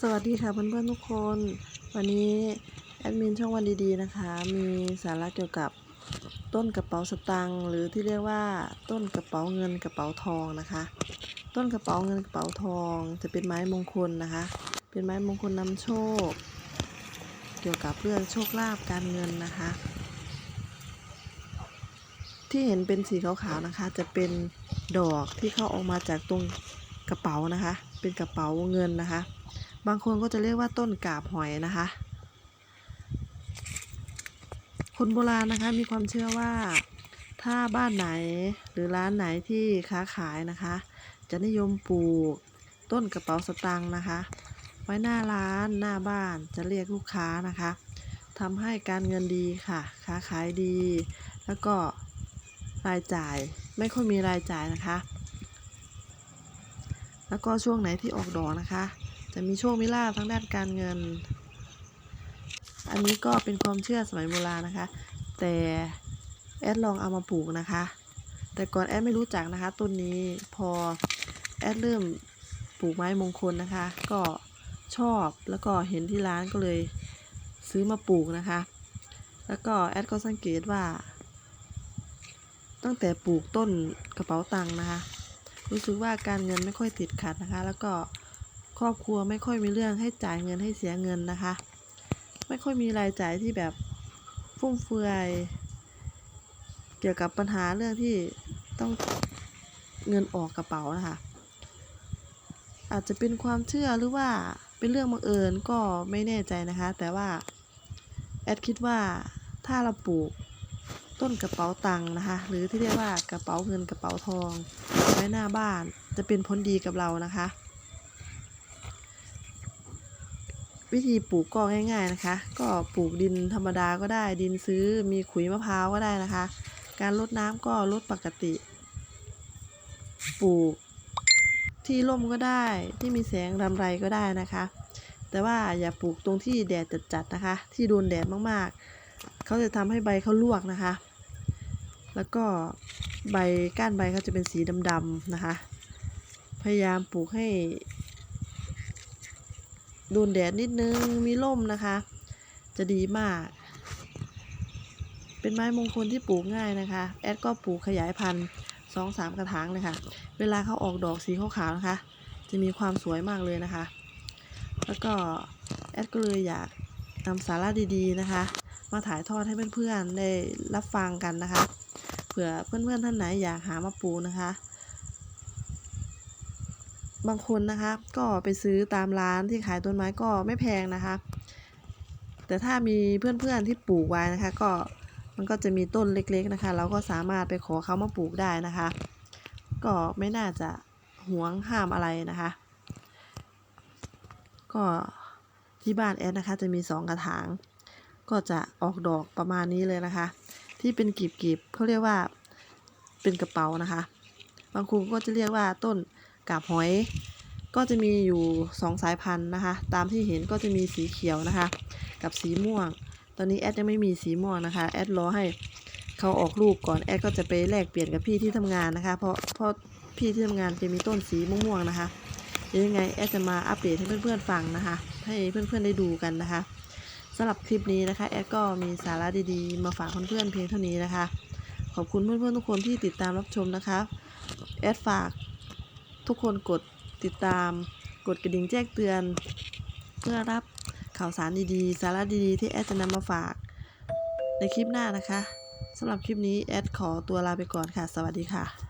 สวัสดีค่ะเพื่อนๆทุกคน วันนี้แอดมินช่องวันดีๆนะคะ มีสาระเกี่ยวกับต้นกระเป๋าสตางค์หรือที่เรียกว่าต้นกระเป๋าเงินกระเป๋าทองนะคะ ต้นกระเป๋าเงินกระเป๋าทองจะเป็นไม้มงคลนะคะ เป็นไม้มงคลนำโชค เกี่ยวกับเรื่องโชคลาภการเงินนะคะ ที่เห็นเป็นสีขาวๆนะคะ จะเป็นดอกที่เข้าออกมาจากตรงกระเป๋านะคะ เป็นกระเป๋าเงินนะคะ บางคนก็จะเรียกว่าต้นกาบหอยนะคะ คนโบราณนะคะมีความเชื่อว่าถ้าบ้านไหนหรือร้านไหนที่ค้าขายนะคะ จะนิยมปลูกต้นกระเป๋าสตางค์นะคะ ไว้หน้าร้านหน้าบ้านจะเรียกลูกค้านะคะทำให้การเงินดีค่ะ ค้าขายดี แล้วก็รายจ่ายไม่ค่อยมีรายจ่ายนะคะ แล้วก็ช่วงไหนที่ออกดอกนะคะ จะมีโชคมีลาภทั้งด้านการเงิน อันนี้ก็เป็นความเชื่อสมัยโบราณนะคะ แต่แอดลองเอามาปลูกนะคะ แต่ก่อนแอดไม่รู้จักนะคะต้นนี้พอแอดเริ่มปลูกไม้มงคลนะคะ ก็ชอบแล้วก็เห็นที่ร้านก็เลยซื้อมาปลูกนะคะ แล้วก็แอดก็สังเกตว่า ตั้งแต่ปลูกต้นกระเป๋าตังค์นะคะ รู้สึกว่าการเงินไม่ค่อยติดขัดนะคะ แล้วก็ ครอบครัวไม่ค่อยมีเรื่องให้จ่ายเงินให้เสียเงินนะคะ ไม่ค่อยมีรายจ่ายที่แบบฟุ่มเฟือย เกี่ยวกับปัญหาเรื่องที่ต้องเงินออกกระเป๋านะคะ อาจจะเป็นความเชื่อหรือว่าเป็นเรื่องบังเอิญก็ไม่แน่ใจนะคะ แต่ว่าแอดคิดว่าถ้าเราปลูกต้นกระเป๋าตังค์นะคะ หรือที่เรียกว่ากระเป๋าเงินกระเป๋าทองไว้หน้าบ้านจะเป็นผลดีกับเรานะคะ วิธีปลูกก็ง่าย ๆนะคะ ก็ปลูกดินธรรมดาก็ได้ดินซื้อมีขุยมะพร้าวก็ได้นะคะ การรดน้ำก็รดปกติ ปลูกที่ร่มก็ได้ที่มีแสงรำไรก็ได้นะคะ แต่ว่าอย่าปลูกตรงที่แดดจัดๆนะคะ ที่โดนแดดมากๆ เขาจะทำให้ใบเขาลวกนะคะ แล้วก็ใบก้านใบเขาจะเป็นสีดำๆนะคะ พยายามปลูกให้ โดนแดดนิดนึงมีร่มนะคะ จะดีมาก เป็นไม้มงคลที่ปลูกง่ายนะคะ แอดก็ปลูกขยายพันธุ์สองสามกระถางเลยค่ะ เวลาเขาออกดอกสีขาวๆนะคะ จะมีความสวยมากเลยนะคะ แล้วก็แอดก็เลยอยากนำสาระดีๆนะคะ มาถ่ายทอดให้เพื่อนๆได้รับฟังกันนะคะ เผื่อเพื่อนๆท่านไหนอยากหามาปลูกนะคะ บางคนนะคะ ก็ไปซื้อตามร้านที่ขายต้นไม้ก็ไม่แพงนะคะ แต่ถ้ามีเพื่อนๆที่ปลูกไว้นะคะ ก็มันก็จะมีต้นเล็กๆนะคะ เราก็สามารถไปขอเขามาปลูกได้นะคะ ก็ไม่น่าจะหวงห้ามอะไรนะคะ ก็ที่บ้านแอดนะคะ จะมีสองกระถาง ก็จะออกดอกประมาณนี้เลยนะคะ ที่เป็นกลีบๆเขาเรียกว่าเป็นกระเป๋านะคะ บางคนก็จะเรียกว่าต้น กาบหอย ก็จะมีอยู่สองสายพันธุ์นะคะ ตามที่เห็นก็จะมีสีเขียวนะคะ กับสีม่วง ตอนนี้แอดยังไม่มีสีม่วงนะคะ แอดรอให้เขาออกลูกก่อน แอดก็จะไปแลกเปลี่ยนกับพี่ที่ทำงานนะคะ เพราะเพราะพี่ที่ทำงานจะมีต้นสีม่วงๆนะคะเดี๋ยวยังไงแอดจะมาอัปเดตให้เพื่อนๆฟังนะคะ ให้เพื่อนๆได้ดูกันนะคะสำหรับคลิปนี้นะคะแอดก็มีสาระดีๆ มาฝากเพื่อนๆเพียงเท่านี้นะคะ ขอบคุณเพื่อนๆทุกคนที่ติดตามรับชมนะคะแอดฝาก ทุกคนกดติดตาม กดกระดิ่งแจ้งเตือน เพื่อรับข่าวสารดีๆ สาระดีๆ ที่แอดจะนำมาฝาก ในคลิปหน้านะคะสำหรับคลิปนี้แอดขอตัวลาไปก่อนค่ะ สวัสดีค่ะ